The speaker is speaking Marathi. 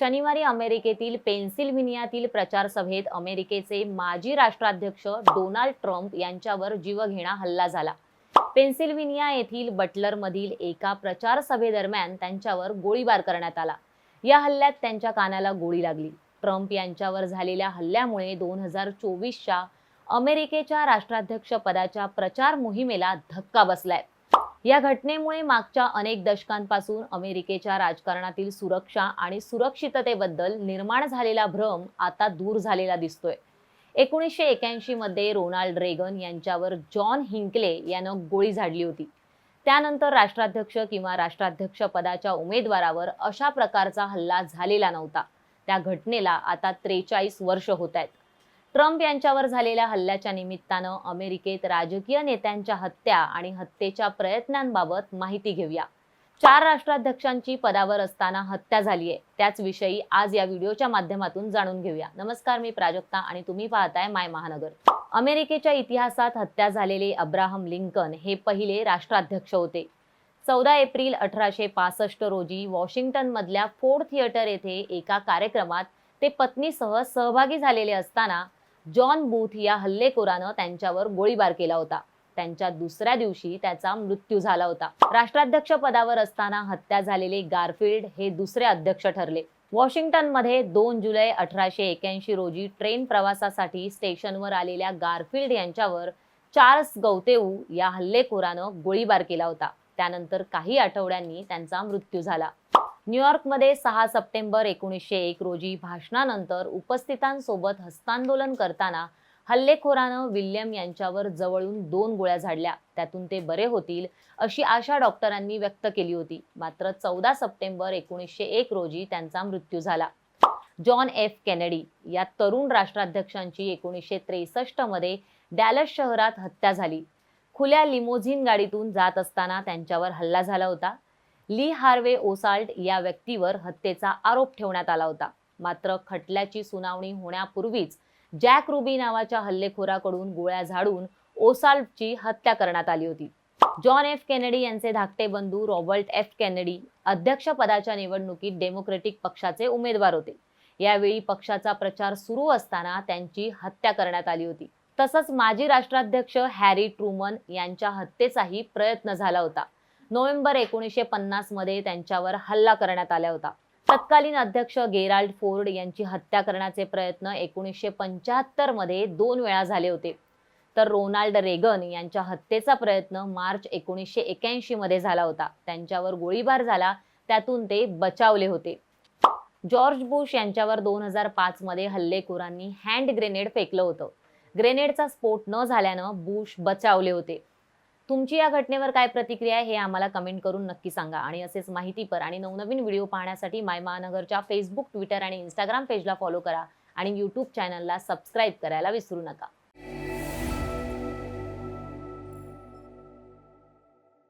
शनिवारी अमेरिकेतील पेन्सिल्व्हेनियातील प्रचार सभेत अमेरिकेचे माजी राष्ट्राध्यक्ष डोनाल्ड ट्रम्प यांच्यावर जीवघेणा हल्ला झाला. पेन्सिल्व्हेनिया येथील बटलरमधील एका प्रचार सभेदरम्यान त्यांच्यावर गोळीबार करण्यात आला. या हल्ल्यात त्यांच्या कानाला गोळी लागली. ट्रम्प यांच्यावर झालेल्या हल्ल्यामुळे दोन हजार चोवीसच्या अमेरिकेच्या राष्ट्राध्यक्ष पदाच्या प्रचार मोहिमेला धक्का बसलाय. या घटनेमुळे मागच्या अनेक दशकांपासून अमेरिकेच्या राजकारणातील सुरक्षा आणि सुरक्षिततेबद्दल निर्माण झालेला भ्रम आता दूर झालेला दिसतोय. एकोणीसशे एक्याऐंशी मध्ये रोनाल्ड रेगन यांच्यावर जॉन हिंकले यानं गोळी झाडली होती. त्यानंतर राष्ट्राध्यक्ष किंवा राष्ट्राध्यक्ष पदाच्या उमेदवारावर अशा प्रकारचा हल्ला झालेला नव्हता. त्या घटनेला आता त्रेचाळीस वर्ष होत आहेत. ट्रम्प यांच्यावर झालेल्या हल्ल्याच्या निमित्तानं अमेरिकेत राजकीय नेत्यांच्या हत्या आणि हत्येच्या प्रयत्नांबाबत माहिती घेऊया. चार राष्ट्राध्यक्षांची पदावर असताना हत्या झालीये. त्याच विषयी आज या व्हिडिओच्या माध्यमातून जाणून घेऊया. नमस्कार मी प्राजक्ता आणि तुम्ही पाहताय माय महानगर. अमेरिकेच्या इतिहासात हत्या झालेले अब्राहम लिंकन हे पहिले राष्ट्राध्यक्ष होते. चौदा एप्रिल अठराशे पासष्ट रोजी वॉशिंग्टन मधल्या फोर्ड थिएटर येथे एका कार्यक्रमात ते पत्नीसह सहभागी झालेले असताना जॉन बूथ या हल्लेखोरानं त्यांच्यावर गोळीबार केला होता. त्यांच्या दुसऱ्या दिवशी त्याचा मृत्यू झाला होता. राष्ट्राध्यक्ष पदावर असताना हत्या झालेले गारफिल्ड हे दुसरे अध्यक्ष ठरले. वॉशिंग्टनमध्ये दोन जुलै अठराशे एक्याऐंशी रोजी ट्रेन प्रवासासाठी स्टेशनवर आलेल्या गारफिल्ड यांच्यावर चार्ल्स गौतेऊ या हल्लेखोरानं गोळीबार केला होता. त्यानंतर काही आठवड्यांनी त्यांचा मृत्यू झाला. न्यूयॉर्कमध्ये सहा सप्टेंबर एकोणीसशे एक रोजी भाषणानंतर उपस्थितांसोबत हस्तांदोलन करताना हल्लेखोरानं विल्यम यांच्यावर जवळून दोन गोळ्या झाडल्या. त्यातून ते बरे होतील अशी आशा डॉक्टरांनी व्यक्त केली होती. मात्र चौदा सप्टेंबर एकोणीसशे एक रोजी त्यांचा मृत्यू झाला. जॉन एफ केनेडी या तरुण राष्ट्राध्यक्षांची एकोणीसशे त्रेसष्टमध्ये डॅलस शहरात हत्या झाली. खुल्या लिमोझिन गाडीतून जात असताना त्यांच्यावर हल्ला झाला होता. ली हार्वे ओसाल्ट या व्यक्तीवर हत्येचा आरोप ठेवण्यात आला होता. मात्र खटल्याची सुनावणी होण्यापूर्वीच जॅक रुबी नावाच्या हल्लेखोराकडून गोळ्या झाडून ओसाल्टची हत्या करण्यात आली होती. जॉन एफ केनेडी यांचे धाकटे बंधू रॉबर्ट एफ केनेडी अध्यक्षपदाच्या निवडणुकीत डेमोक्रेटिक पक्षाचे उमेदवार होते. यावेळी पक्षाचा प्रचार सुरू असताना त्यांची हत्या करण्यात आली होती. तसंच माजी राष्ट्राध्यक्ष हॅरी ट्रूमन यांच्या हत्येचाही प्रयत्न झाला होता. नोव्हेंबर एकोणीसशे पन्नासमध्ये त्यांच्यावर हल्ला करण्यात आला होता. तत्कालीन अध्यक्ष गेराल्ड फोर्ड यांची हत्या करण्याचे प्रयत्न एकोणीसशे पंच्याहत्तरमध्ये दोन वेळा झाले होते. तर रोनाल्ड रेगन यांच्या हत्येचा प्रयत्न मार्च एकोणीसशे एक्याऐंशी मध्ये झाला होता. त्यांच्यावर गोळीबार झाला. त्यातून ते बचावले होते. जॉर्ज बुश यांच्यावर दोन हजार पाच मध्ये हल्लेखोरांनी हँड ग्रेनेड फेकलं होतं. ग्रेनेडचा स्फोट न झाल्यानं बुश बचावले होते. तुमची या घटनेवर काय प्रतिक्रिया आहे हे आम्हाला कमेंट करून नक्की सांगा. आणि असेच माहितीपर आणि नवनवीन व्हिडिओ पाहण्यासाठी माय महानगरच्या फेसबुक ट्विटर आणि इंस्टाग्राम पेजला फॉलो करा. आणि यूट्यूब चॅनलला सबस्क्राईब करायला विसरू नका.